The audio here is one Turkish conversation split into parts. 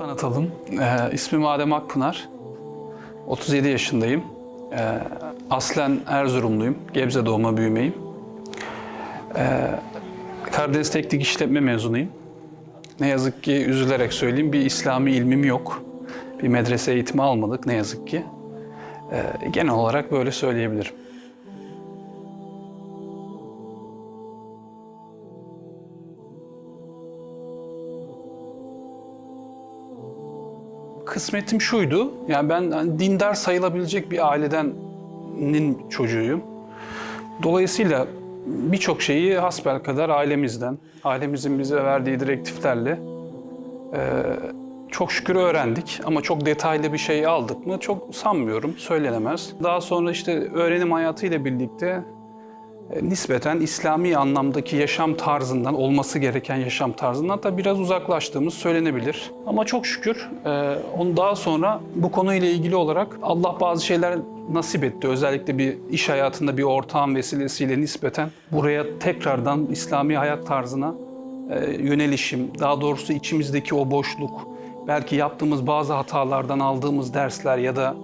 Tanıtalım. Ee, ismim Adem Akpınar. 37 yaşındayım. Ee, aslen Erzurumluyum. Gebze doğma büyümeyim. Ee, Karadeniz Teknik İşletme mezunuyum. Ne yazık ki üzülerek söyleyeyim bir İslami ilmim yok. Bir medrese eğitimi almadık ne yazık ki. Ee, genel olarak böyle söyleyebilirim. Kısmetim şuydu. Yani ben hani dindar sayılabilecek bir ailedenin çocuğuyum. Dolayısıyla birçok şeyi hasbelkader ailemizden, ailemizin bize verdiği direktiflerle e, çok şükür öğrendik. Ama çok detaylı bir şey aldık mı çok sanmıyorum, söylenemez. Daha sonra işte öğrenim hayatıyla birlikte nispeten İslami anlamdaki yaşam tarzından, olması gereken yaşam tarzından da biraz uzaklaştığımız söylenebilir. Ama çok şükür e, onu daha sonra bu konuyla ilgili olarak Allah bazı şeyler nasip etti. Özellikle bir iş hayatında bir ortağın vesilesiyle nispeten buraya tekrardan İslami hayat tarzına e, yönelişim, daha doğrusu içimizdeki o boşluk, belki yaptığımız bazı hatalardan aldığımız dersler ya da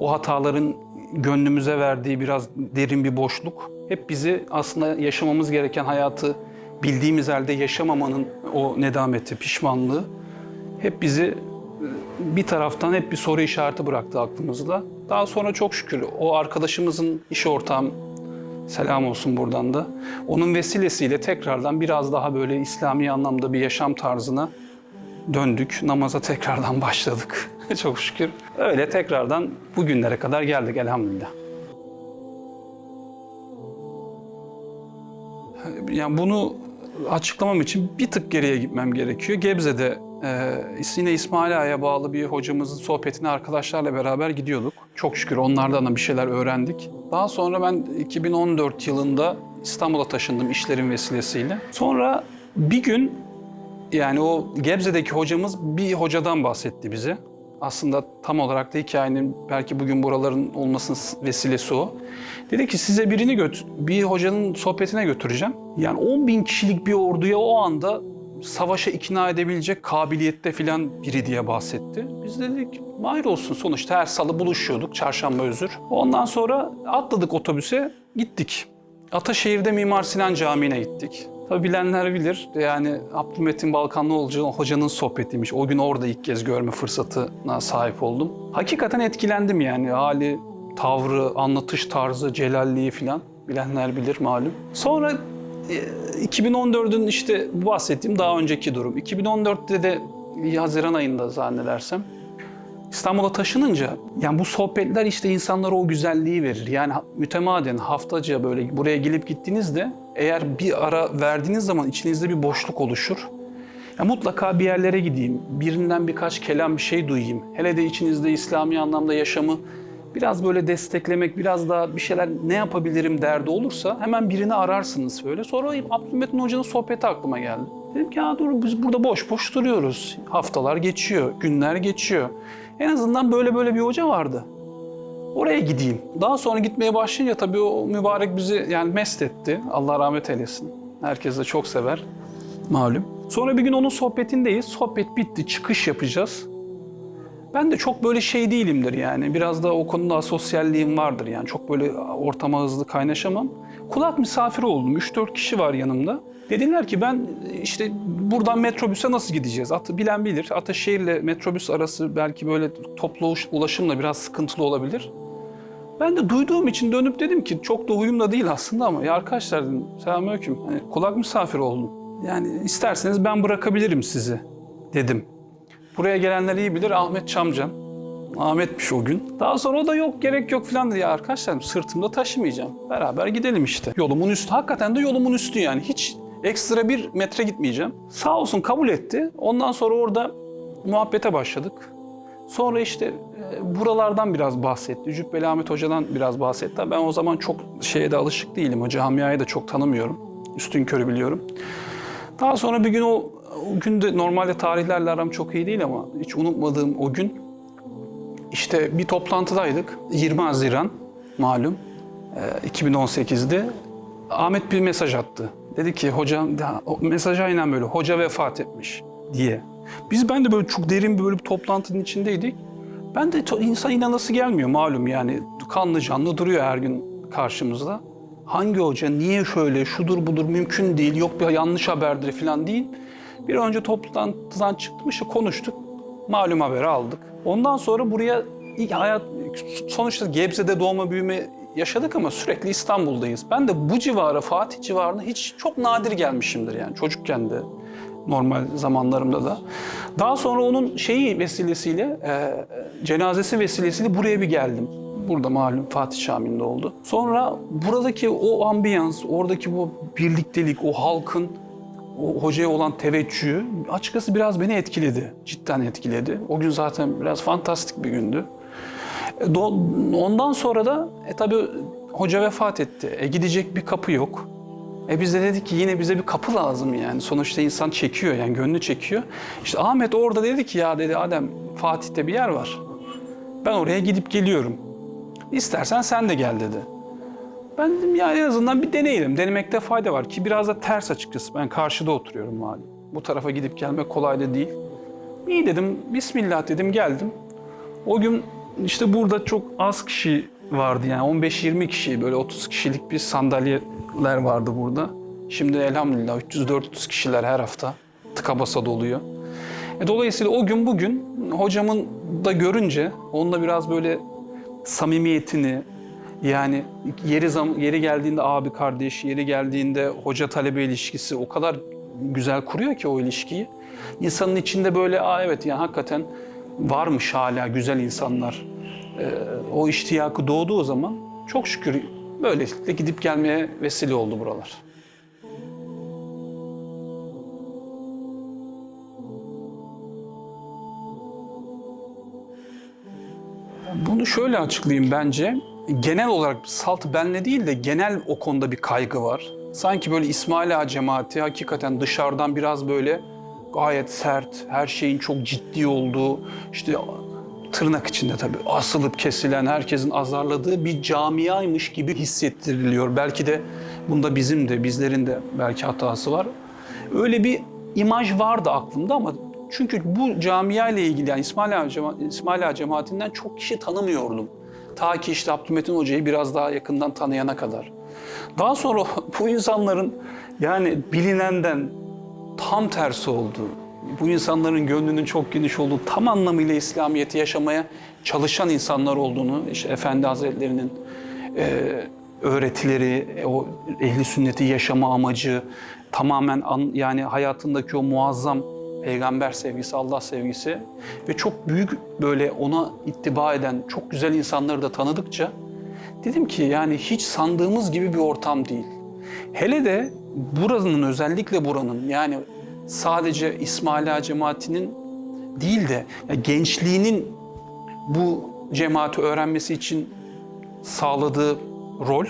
o hataların gönlümüze verdiği biraz derin bir boşluk hep bizi aslında yaşamamız gereken hayatı bildiğimiz halde yaşamamanın o nedameti, pişmanlığı hep bizi e, bir taraftan hep bir soru işareti bıraktı aklımızda. Daha sonra çok şükür o arkadaşımızın iş ortağım selam olsun buradan da. Onun vesilesiyle tekrardan biraz daha böyle İslami anlamda bir yaşam tarzına döndük. Namaza tekrardan başladık. Çok şükür. Öyle tekrardan bugünlere kadar geldik elhamdülillah. Yani bunu açıklamam için bir tık geriye gitmem gerekiyor. Gebze'de e, yine İsmail Ağa'ya bağlı bir hocamızın sohbetine arkadaşlarla beraber gidiyorduk. Çok şükür onlardan da bir şeyler öğrendik. Daha sonra ben 2014 yılında İstanbul'a taşındım işlerin vesilesiyle. Sonra bir gün yani o Gebze'deki hocamız bir hocadan bahsetti bize. Aslında tam olarak da hikayenin belki bugün buraların olmasının vesilesi o. Dedi ki size birini götür, bir hocanın sohbetine götüreceğim. Yani 10 bin kişilik bir orduya o anda savaşa ikna edebilecek kabiliyette filan biri diye bahsetti. Biz dedik mahir olsun sonuçta her salı buluşuyorduk çarşamba özür. Ondan sonra atladık otobüse gittik. Ataşehir'de Mimar Sinan Camii'ne gittik. Tabi bilenler bilir. Yani Abdülmetin Balkanlıoğlu hocanın sohbetiymiş. O gün orada ilk kez görme fırsatına sahip oldum. Hakikaten etkilendim yani. Hali, tavrı, anlatış tarzı, celalliği falan. Bilenler bilir malum. Sonra e, 2014'ün işte bu bahsettiğim daha önceki durum. 2014'te de Haziran ayında zannedersem İstanbul'a taşınınca yani bu sohbetler işte insanlara o güzelliği verir. Yani mütemadiyen haftaca böyle buraya gelip gittiğinizde eğer bir ara verdiğiniz zaman içinizde bir boşluk oluşur. Ya mutlaka bir yerlere gideyim, birinden birkaç kelam bir şey duyayım. Hele de içinizde İslami anlamda yaşamı biraz böyle desteklemek, biraz daha bir şeyler ne yapabilirim derdi olursa hemen birini ararsınız böyle. Sonra Abdülmetin Hoca'nın sohbeti aklıma geldi. Dedim ki ya dur biz burada boş boş duruyoruz. Haftalar geçiyor, günler geçiyor. En azından böyle böyle bir hoca vardı. Oraya gideyim. Daha sonra gitmeye başlayınca tabii o mübarek bizi yani mest etti. Allah rahmet eylesin. Herkes de çok sever. Malum. Sonra bir gün onun sohbetindeyiz. Sohbet bitti. Çıkış yapacağız. Ben de çok böyle şey değilimdir yani. Biraz da o konuda asosyalliğim vardır yani. Çok böyle ortama hızlı kaynaşamam. Kulak misafiri oldum. 3-4 kişi var yanımda. Dediler ki ben işte buradan metrobüse nasıl gideceğiz? At, bilen bilir. Ataşehir'le metrobüs arası belki böyle toplu ulaşımla biraz sıkıntılı olabilir. Ben de duyduğum için dönüp dedim ki çok da huyum da değil aslında ama ya arkadaşlar dedim selamünaleyküm. Hani kulak misafiri oldum. Yani isterseniz ben bırakabilirim sizi dedim. Buraya gelenler iyi bilir Ahmet Çamcan. Ahmet'miş o gün. Daha sonra o da yok gerek yok falan dedi. Ya arkadaşlar sırtımda taşımayacağım. Beraber gidelim işte. Yolumun üstü. Hakikaten de yolumun üstü yani. Hiç ekstra bir metre gitmeyeceğim. Sağ olsun kabul etti. Ondan sonra orada muhabbete başladık. Sonra işte e, buralardan biraz bahsetti. Cübbeli Ahmet Hoca'dan biraz bahsetti. Ben o zaman çok şeye de alışık değilim. O camiayı da çok tanımıyorum. Üstün körü biliyorum. Daha sonra bir gün o, o gün de normalde tarihlerle aram çok iyi değil ama hiç unutmadığım o gün işte bir toplantıdaydık. 20 Haziran malum e, 2018'de Ahmet bir mesaj attı. Dedi ki hocam, o mesaj aynen böyle hoca vefat etmiş diye. Biz ben de böyle çok derin bir böyle bir toplantının içindeydik. Ben de insan inanası gelmiyor malum yani kanlı canlı duruyor her gün karşımızda. Hangi hoca, niye şöyle, şudur budur mümkün değil, yok bir yanlış haberdir falan değil. Bir önce toplantıdan çıktım işte konuştuk, malum haberi aldık. Ondan sonra buraya ilk hayat, sonuçta Gebze'de doğma büyüme yaşadık ama sürekli İstanbul'dayız. Ben de bu civara, Fatih civarına hiç çok nadir gelmişimdir yani çocukken de normal zamanlarımda da. Daha sonra onun şeyi vesilesiyle, e, cenazesi vesilesiyle buraya bir geldim. Burada malum Fatih Şami'nde oldu. Sonra buradaki o ambiyans, oradaki bu birliktelik, o halkın o hocaya olan teveccühü açıkçası biraz beni etkiledi. Cidden etkiledi. O gün zaten biraz fantastik bir gündü. E, Ondan sonra da e tabi hoca vefat etti. E gidecek bir kapı yok. E biz de dedik ki yine bize bir kapı lazım yani. Sonuçta insan çekiyor yani gönlü çekiyor. İşte Ahmet orada dedi ki ya dedi Adem Fatih'te bir yer var. Ben oraya gidip geliyorum. İstersen sen de gel dedi. Ben dedim ya en azından bir deneyelim. Denemekte fayda var ki biraz da ters açıkçası. Ben karşıda oturuyorum malum. Bu tarafa gidip gelmek kolay da değil. İyi dedim, Bismillah dedim geldim. O gün işte burada çok az kişi vardı yani 15-20 kişi böyle 30 kişilik bir sandalyeler vardı burada. Şimdi elhamdülillah 300-400 kişiler her hafta tıka basa doluyor. E, dolayısıyla o gün bugün hocamın da görünce onunla biraz böyle samimiyetini yani yeri zam yeri geldiğinde abi kardeş, yeri geldiğinde hoca talebe ilişkisi o kadar güzel kuruyor ki o ilişkiyi. İnsanın içinde böyle aa evet yani hakikaten varmış hala güzel insanlar. Ee, o iştiyakı doğduğu zaman çok şükür böylelikle gidip gelmeye vesile oldu buralar. Bunu şöyle açıklayayım bence. Genel olarak salt benle değil de genel o konuda bir kaygı var. Sanki böyle İsmail Ağa cemaati hakikaten dışarıdan biraz böyle gayet sert, her şeyin çok ciddi olduğu, işte tırnak içinde tabii asılıp kesilen, herkesin azarladığı bir camiaymış gibi hissettiriliyor. Belki de bunda bizim de, bizlerin de belki hatası var. Öyle bir imaj vardı aklımda ama çünkü bu camia ile ilgili yani İsmail Ağa, Cema- İsmail Ağa cemaatinden çok kişi tanımıyordum. Ta ki işte Abdülmetin Hoca'yı biraz daha yakından tanıyana kadar. Daha sonra bu insanların yani bilinenden tam tersi olduğu, bu insanların gönlünün çok geniş olduğu, tam anlamıyla İslamiyet'i yaşamaya çalışan insanlar olduğunu, işte Efendi Hazretleri'nin e, öğretileri, o ehli sünneti yaşama amacı, tamamen an- yani hayatındaki o muazzam peygamber sevgisi, Allah sevgisi ve çok büyük böyle ona ittiba eden çok güzel insanları da tanıdıkça dedim ki yani hiç sandığımız gibi bir ortam değil. Hele de buranın özellikle buranın yani sadece İsmaila cemaatinin değil de ya gençliğinin bu cemaati öğrenmesi için sağladığı rol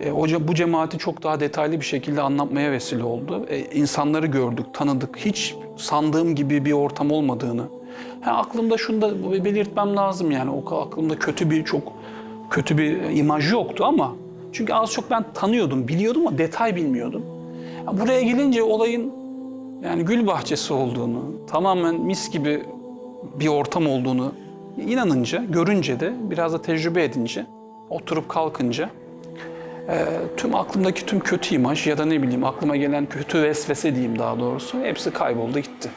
e, hoca bu cemaati çok daha detaylı bir şekilde anlatmaya vesile oldu. E, insanları gördük, tanıdık. Hiç sandığım gibi bir ortam olmadığını. Ha, aklımda şunu da belirtmem lazım yani. O aklımda kötü bir çok kötü bir imaj yoktu ama çünkü az çok ben tanıyordum, biliyordum ama detay bilmiyordum. Ya, buraya gelince olayın yani gül bahçesi olduğunu, tamamen mis gibi bir ortam olduğunu inanınca, görünce de biraz da tecrübe edince, oturup kalkınca ee, tüm aklımdaki tüm kötü imaj ya da ne bileyim aklıma gelen kötü vesvese diyeyim daha doğrusu hepsi kayboldu gitti.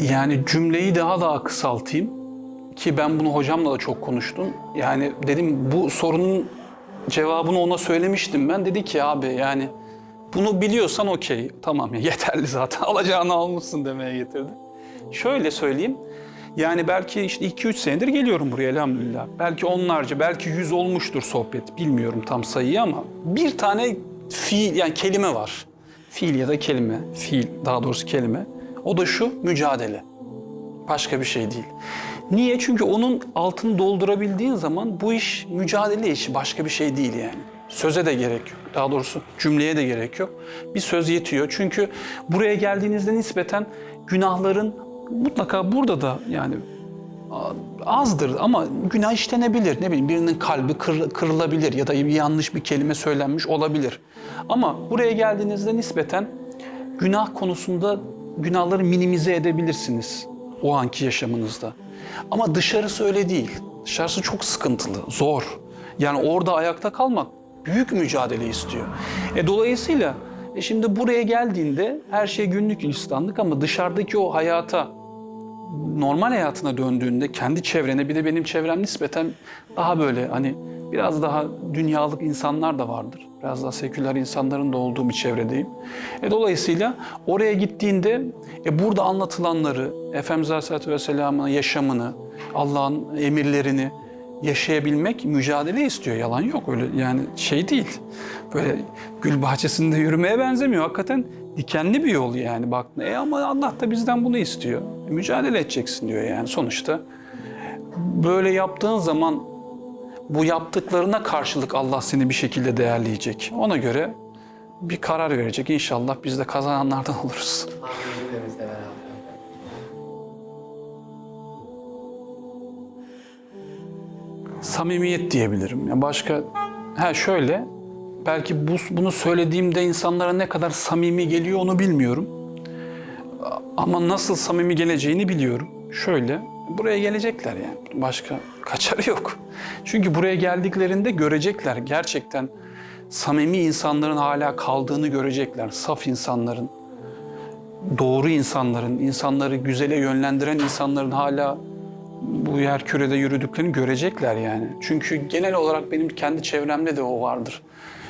Yani cümleyi daha da kısaltayım ki ben bunu hocamla da çok konuştum. Yani dedim bu sorunun cevabını ona söylemiştim ben. Dedi ki abi yani bunu biliyorsan okey tamam ya yeterli zaten alacağını almışsın demeye getirdi. Şöyle söyleyeyim. Yani belki işte 2-3 senedir geliyorum buraya elhamdülillah. Belki onlarca, belki yüz olmuştur sohbet. Bilmiyorum tam sayıyı ama bir tane fiil yani kelime var. Fiil ya da kelime, fiil daha doğrusu kelime. O da şu mücadele. Başka bir şey değil. Niye? Çünkü onun altını doldurabildiğin zaman bu iş mücadele işi başka bir şey değil yani. Söze de gerek yok. Daha doğrusu cümleye de gerek yok. Bir söz yetiyor. Çünkü buraya geldiğinizde nispeten günahların mutlaka burada da yani azdır ama günah işlenebilir. Ne bileyim birinin kalbi kır- kırılabilir ya da bir yanlış bir kelime söylenmiş olabilir. Ama buraya geldiğinizde nispeten günah konusunda günahları minimize edebilirsiniz o anki yaşamınızda. Ama dışarısı öyle değil. Dışarısı çok sıkıntılı, zor. Yani orada ayakta kalmak büyük mücadele istiyor. E, dolayısıyla e, şimdi buraya geldiğinde her şey günlük gülistanlık ama dışarıdaki o hayata normal hayatına döndüğünde kendi çevrene bir de benim çevrem nispeten daha böyle hani biraz daha dünyalık insanlar da vardır. Biraz daha seküler insanların da olduğu bir çevredeyim. E, dolayısıyla oraya gittiğinde e, burada anlatılanları, Efendimiz Aleyhisselatü Vesselam'ın yaşamını, Allah'ın emirlerini yaşayabilmek mücadele istiyor. Yalan yok öyle yani şey değil. Böyle gül bahçesinde yürümeye benzemiyor. Hakikaten dikenli bir yol yani baktığında. E ama Allah da bizden bunu istiyor. E, mücadele edeceksin diyor yani sonuçta. Böyle yaptığın zaman bu yaptıklarına karşılık Allah seni bir şekilde değerleyecek. Ona göre bir karar verecek. İnşallah biz de kazananlardan oluruz. Samimiyet diyebilirim. Yani başka ha şöyle belki bu, bunu söylediğimde insanlara ne kadar samimi geliyor onu bilmiyorum. Ama nasıl samimi geleceğini biliyorum. Şöyle buraya gelecekler yani. Başka kaçarı yok. Çünkü buraya geldiklerinde görecekler gerçekten samimi insanların hala kaldığını görecekler. Saf insanların, doğru insanların, insanları güzele yönlendiren insanların hala bu yer kürede yürüdüklerini görecekler yani. Çünkü genel olarak benim kendi çevremde de o vardır.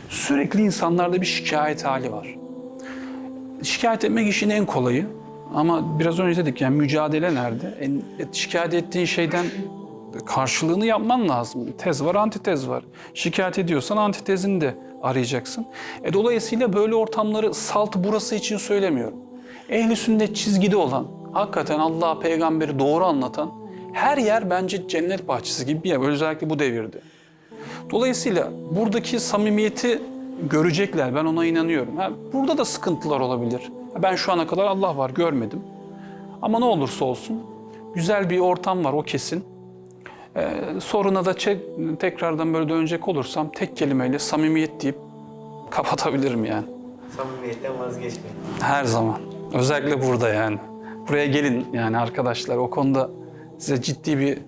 Sürekli insanlarda bir şikayet hali var. Şikayet etmek işin en kolayı. Ama biraz önce dedik yani mücadele nerede? En, et- şikayet ettiğin şeyden karşılığını yapman lazım. Tez var, antitez var. Şikayet ediyorsan antitezini de arayacaksın. E, dolayısıyla böyle ortamları salt burası için söylemiyorum. Ehli sünnet çizgide olan, hakikaten Allah peygamberi doğru anlatan her yer bence cennet bahçesi gibi bir yer. Özellikle bu devirde. Dolayısıyla buradaki samimiyeti görecekler. Ben ona inanıyorum. Ha, burada da sıkıntılar olabilir. Ben şu ana kadar Allah var görmedim. Ama ne olursa olsun güzel bir ortam var o kesin. Ee, soruna da çe- tekrardan böyle dönecek olursam tek kelimeyle samimiyet deyip kapatabilirim yani. Samimiyetten vazgeçmeyin. Her zaman. Özellikle burada yani. Buraya gelin yani arkadaşlar. O konuda size ciddi bir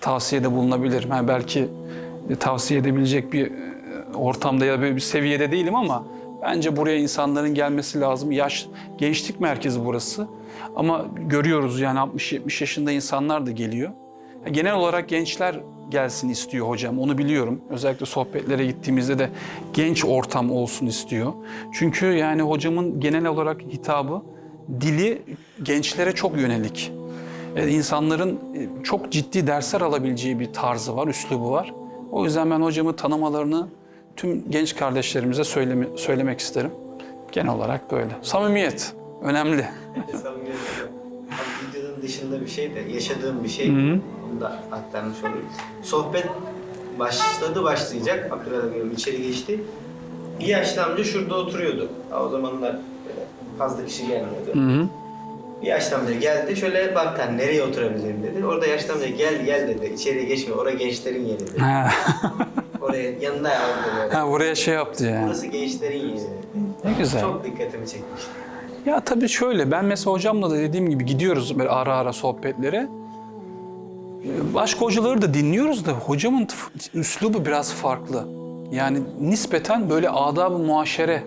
tavsiyede bulunabilirim. Ha, belki tavsiye edebilecek bir e, ortamda ya da bir seviyede değilim ama bence buraya insanların gelmesi lazım. Yaş, gençlik merkezi burası. Ama görüyoruz yani 60-70 yaşında insanlar da geliyor. Genel olarak gençler gelsin istiyor hocam. Onu biliyorum. Özellikle sohbetlere gittiğimizde de genç ortam olsun istiyor. Çünkü yani hocamın genel olarak hitabı dili gençlere çok yönelik. E, insanların e, çok ciddi dersler alabileceği bir tarzı var, üslubu var. O yüzden ben hocamı tanımalarını tüm genç kardeşlerimize söyleme, söylemek isterim. Genel olarak böyle. Samimiyet önemli. Samimiyet. Abi videonun dışında bir şey de yaşadığım bir şey. Onu da aktarmış olayım. Sohbet başladı başlayacak. Abdülkadir Bey içeri geçti. Bir yaşlı amca şurada oturuyordu. O zamanlar fazla kişi gelmiyordu. Hı hı. Bir yaşlı amca geldi şöyle baktı hani nereye oturabilirim dedi. Orada yaşlı amca gel gel dedi. İçeriye geçme orada gençlerin yeri dedi. Ha. Oraya yanında böyle. ha, buraya şey yaptı yani. Burası gençlerin yeri dedi. Ne güzel. Çok dikkatimi çekmişti. Ya tabii şöyle, ben mesela hocamla da dediğim gibi gidiyoruz böyle ara ara sohbetlere. Başka hocaları da dinliyoruz da hocamın üslubu biraz farklı. Yani nispeten böyle adab-ı muaşere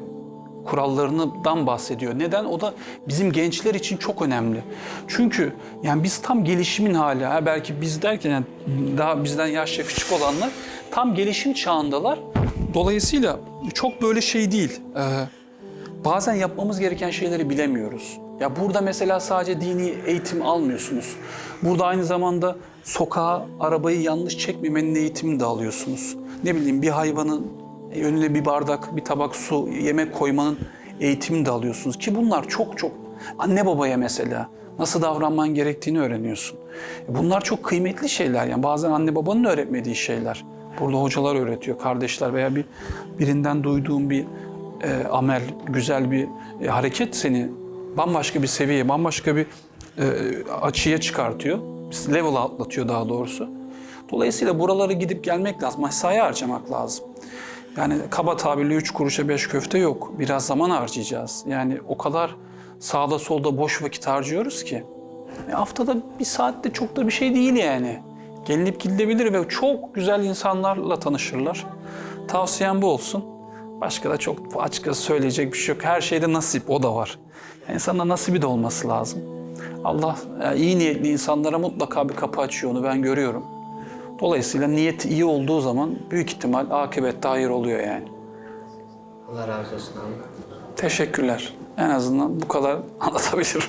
kurallarından bahsediyor. Neden? O da bizim gençler için çok önemli. Çünkü yani biz tam gelişimin hali, ha belki biz derken yani daha bizden yaşça küçük olanlar tam gelişim çağındalar. Dolayısıyla çok böyle şey değil. Ee, bazen yapmamız gereken şeyleri bilemiyoruz. Ya burada mesela sadece dini eğitim almıyorsunuz. Burada aynı zamanda sokağa arabayı yanlış çekmemenin eğitimini de alıyorsunuz. Ne bileyim bir hayvanın önüne bir bardak, bir tabak su, yemek koymanın eğitimini de alıyorsunuz. Ki bunlar çok çok anne babaya mesela nasıl davranman gerektiğini öğreniyorsun. E Bunlar çok kıymetli şeyler. Yani bazen anne babanın öğretmediği şeyler. Burada hocalar öğretiyor, kardeşler veya bir birinden duyduğun bir e, amel, güzel bir e, hareket seni bambaşka bir seviyeye, bambaşka bir e, açıya çıkartıyor. level atlatıyor daha doğrusu. Dolayısıyla buraları gidip gelmek lazım. Mesai harcamak lazım. Yani kaba tabirle üç kuruşa beş köfte yok. Biraz zaman harcayacağız. Yani o kadar sağda solda boş vakit harcıyoruz ki. E, haftada bir saatte çok da bir şey değil yani. Gelinip gidilebilir ve çok güzel insanlarla tanışırlar. Tavsiyem bu olsun. Başka da çok açıkçası söyleyecek bir şey yok. Her şeyde nasip, o da var. Yani insanın nasibi de olması lazım. Allah e, iyi niyetli insanlara mutlaka bir kapı açıyor onu ben görüyorum. Dolayısıyla niyet iyi olduğu zaman büyük ihtimal akıbette hayır oluyor yani. Allah razı olsun abi. Teşekkürler. En azından bu kadar anlatabilirim.